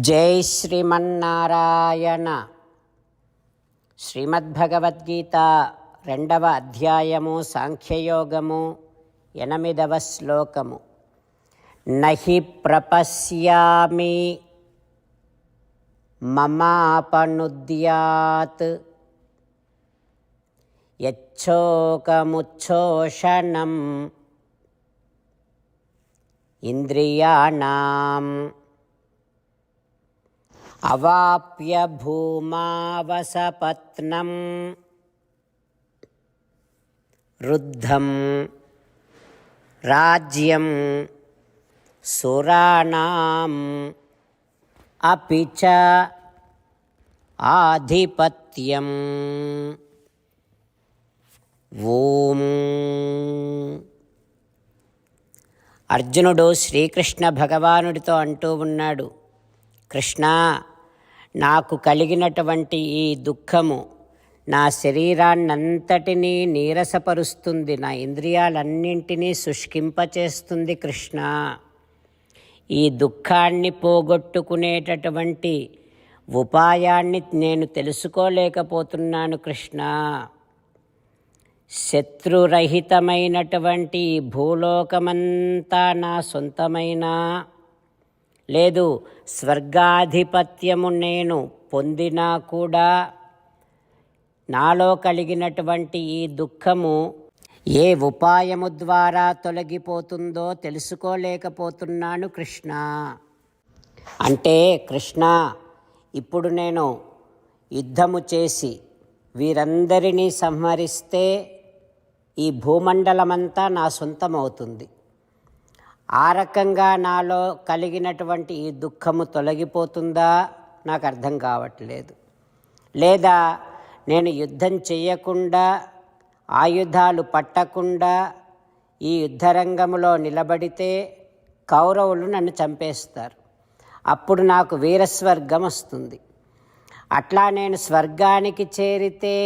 జై శ్రీమన్నారాయణ. శ్రీమద్భగవద్గీత రెండవ అధ్యాయము సాంఖ్యయోగము ఎనిమిదవ శ్లోకము. నహి ప్రపశ్యామి మమాపనుద్యాత్. యచ్చోకముచ్చోషణం ఇంద్రియాణం అవాప్య భూమావసపత్నం రుద్ధం రాజ్యం సురాణం అపి చ ఆధిపత్యం ఓం అర్జునుడు శ్రీకృష్ణ భగవానుడితో అంటూ ఉన్నాడు కృష్ణ నాకు కలిగినటువంటి ఈ దుఃఖము నా శరీరాన్నంతటినీ నీరసపరుస్తుంది నా ఇంద్రియాలన్నింటినీ శుష్కింపచేస్తుంది కృష్ణ. ఈ దుఃఖాన్ని పోగొట్టుకునేటటువంటి ఉపాయాన్ని నేను తెలుసుకోలేకపోతున్నాను కృష్ణ. శత్రురహితమైనటువంటి ఈ భూలోకమంతా నా సొంతమైన లేదు స్వర్గాధిపత్యము నేను పొందినా కూడా నాలో కలిగినటువంటి ఈ దుఃఖము ఏ ఉపాయము ద్వారా తొలగిపోతుందో తెలుసుకోలేకపోతున్నాను కృష్ణ. అంటే కృష్ణ ఇప్పుడు నేను యుద్ధము చేసి వీరందరినీ సంహరిస్తే ఈ భూమండలమంతా నా సొంతమవుతుంది. ఆ రకంగా నాలో కలిగినటువంటి ఈ దుఃఖము తొలగిపోతుందా? నాకు అర్థం కావట్లేదు. లేదా నేను యుద్ధం చేయకుండా ఆయుధాలు పట్టకుండా ఈ యుద్ధరంగంలో నిలబడితే కౌరవులు నన్ను చంపేస్తారు. అప్పుడు నాకు వీరస్వర్గం వస్తుంది. అట్లా నేను స్వర్గానికి చేరితే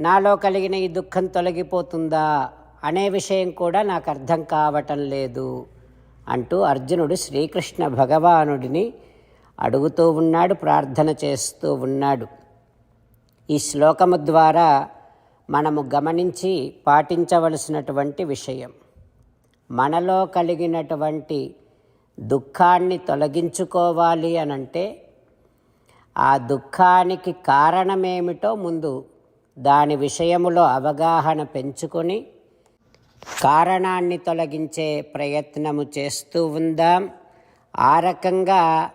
నాలో కలిగిన ఈ దుఃఖం తొలగిపోతుందా? అనే విషయం కూడా నాకు అర్థం కావటం లేదు అంటూ అర్జునుడు శ్రీకృష్ణ భగవానుడిని అడుగుతూ ఉన్నాడు ప్రార్థన చేస్తూ ఉన్నాడు. ఈ శ్లోకము ద్వారా మనము గమనించి పాటించవలసినటువంటి విషయం. మనలో కలిగినటువంటి దుఃఖాన్ని తొలగించుకోవాలి అనంటే ఆ దుఃఖానికి కారణమేమిటో ముందు దాని విషయములో అవగాహన పెంచుకొని కారణాన్ని తొలగించే ప్రయత్నము చేస్తూ ఉందాం. ఆ రకంగా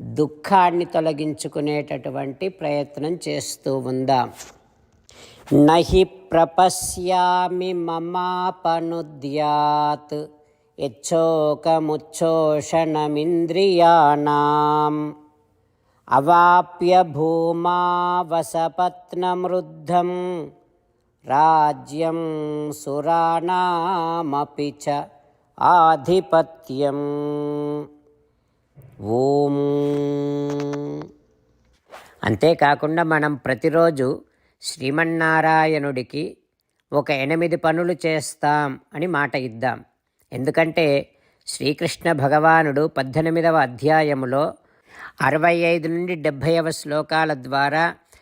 దుఃఖాన్ని తొలగించుకునేటటువంటి ప్రయత్నం చేస్తూ ఉందాం. నహి ప్రపశ్యామి మమాపనుద్యాత్ యచ్చోకముచ్చోషణమింద్రియాణం. అవాప్య భూమావసపత్నమృద్ధం. రాజ్యం సురాణమపి చ ఆధిపత్యం. ఓం. అంతేకాకుండా మనం ప్రతిరోజు శ్రీమన్నారాయణుడికి ఒక ఎనిమిది పనులు చేస్తాం అని మాట ఇద్దాం. ఎందుకంటే శ్రీకృష్ణ భగవానుడు పద్దెనిమిదవ అధ్యాయములో అరవై ఐదు నుండి డెబ్భైవ శ్లోకాల ద్వారా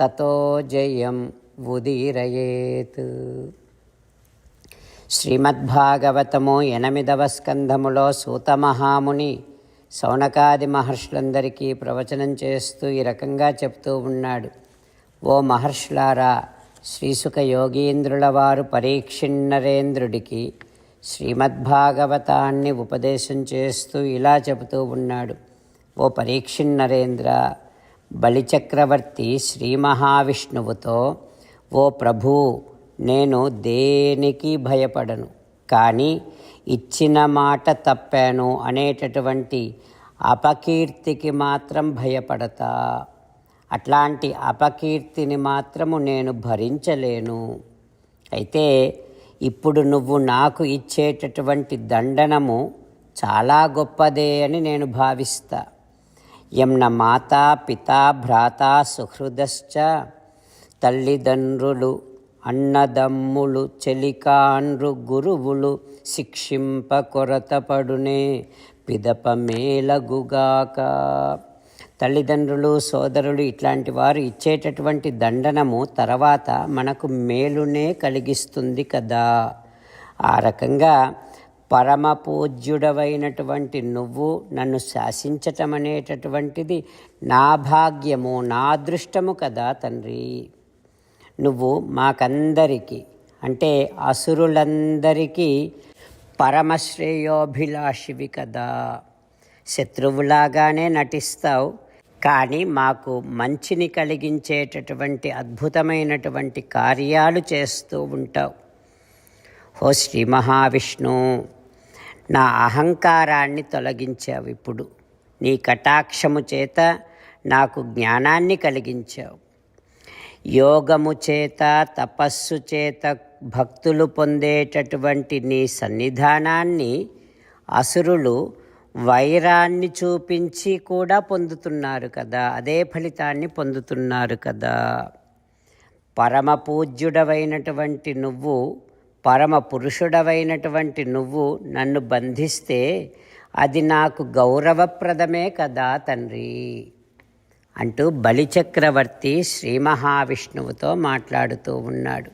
తతో జయం ఉదీరయేత్. శ్రీమద్భాగవతము ఎనిమిదవ స్కంధములో సూతమహాముని సౌనకాది మహర్షులందరికీ ప్రవచనం చేస్తూ ఈ రకంగా చెప్తూ ఉన్నాడు. ఓ మహర్షులారా శ్రీసుఖ యోగీంద్రుల వారు పరీక్షిన్నరేంద్రుడికి శ్రీమద్భాగవతాన్ని ఉపదేశం చేస్తూ ఇలా చెబుతూ ఉన్నాడు. ఓ పరీక్షిన్నరేంద్ర బలిచక్రవర్తి శ్రీ మహావిష్ణువుతో ఓ ప్రభూ నేను దేనికి భయపడను? కానీ ఇచ్చిన మాట తప్పాను అనేటటువంటి అపకీర్తికి మాత్రం భయపడతా. అట్లాంటి అపకీర్తిని మాత్రము నేను భరించలేను. అయితే ఇప్పుడు నువ్వు నాకు ఇచ్చేటటువంటి దండనము చాలా గొప్పదే అని నేను భావిస్తా. యమ్న మాతా పితా భ్రాత సుహృదశ్చ తల్లిదండ్రులు అన్నదమ్ములు చెలికాండ్రు గురువులు శిక్షింప కొరతపడునే పిదప మేలగుగాక. తల్లిదండ్రులు సోదరులు ఇట్లాంటి వారు ఇచ్చేటటువంటి దండనము తర్వాత మనకు మేలునే కలిగిస్తుంది కదా. ఆ రకంగా పరమ పూజ్యుడవైనటువంటి నువ్వు నన్ను శాసించటం అనేటటువంటిది నా భాగ్యము నా అదృష్టము కదా తండ్రి. నువ్వు మాకందరికీ అంటే అసురులందరికీ పరమశ్రేయోభిలాషివి కదా. శత్రువులాగానే నటిస్తావు కానీ మాకు మంచిని కలిగించేటటువంటి అద్భుతమైనటువంటి కార్యాలు చేస్తూ ఉంటావు. ఓ శ్రీ మహావిష్ణు నా అహంకారాన్ని తొలగించావు ఇప్పుడు. నీ కటాక్షము చేత నాకు జ్ఞానాన్ని కలిగించావు. యోగము చేత తపస్సు చేత భక్తులు పొందేటటువంటి నీ సన్నిధానాన్ని అసురులు వైరాన్ని చూపించి కూడా పొందుతున్నారు కదా. అదే ఫలితాన్ని పొందుతున్నారు కదా. పరమ పూజ్యుడవైనటువంటి నువ్వు పరమ పురుషుడవైనటువంటి నువ్వు నన్ను బంధిస్తే అది నాకు గౌరవప్రదమే కదా తండ్రి. అంటూ బలిచక్రవర్తి శ్రీ మహావిష్ణువుతో మాట్లాడుతూ ఉన్నాడు.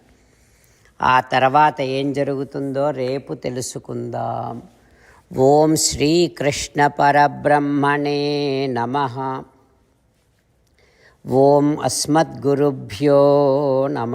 ఆ తర్వాత ఏం జరుగుతుందో రేపు తెలుసుకుందాం. ఓం శ్రీకృష్ణ పరబ్రహ్మణే నమ. ఓం అస్మద్గురుభ్యో నమ.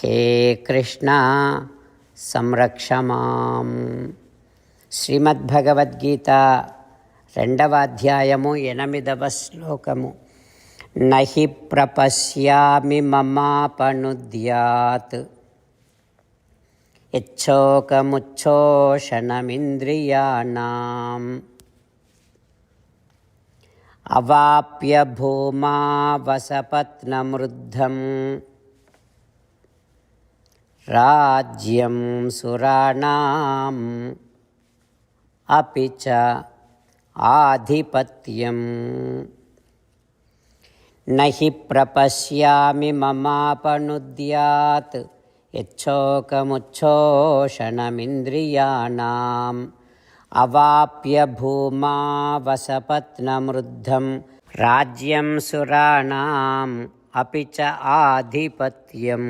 హే కృష్ణ సంరక్ష మాం. శ్రీమద్భగవద్గీత రెండవ అధ్యాయము ఎనిమిదవ శ్లోకము. నహి ప్రపశ్యామి మమాపనుద్యాత్. ఇచ్చోకముచ్చోషణమింద్రియాణం అవాప్య భూమా వసపత్నమృద్ధం. राज्यं सुराणाम् अपि च आधिपत्यम् न हि प्रपश्यामि ममापनुद्यात् यच्छोकमुच्छोषणमिन्द्रियाणाम् अवाप्य भूमा वसपत्नमृद्धं राज्यं सुराणाम् अपि च आधिपत्यम्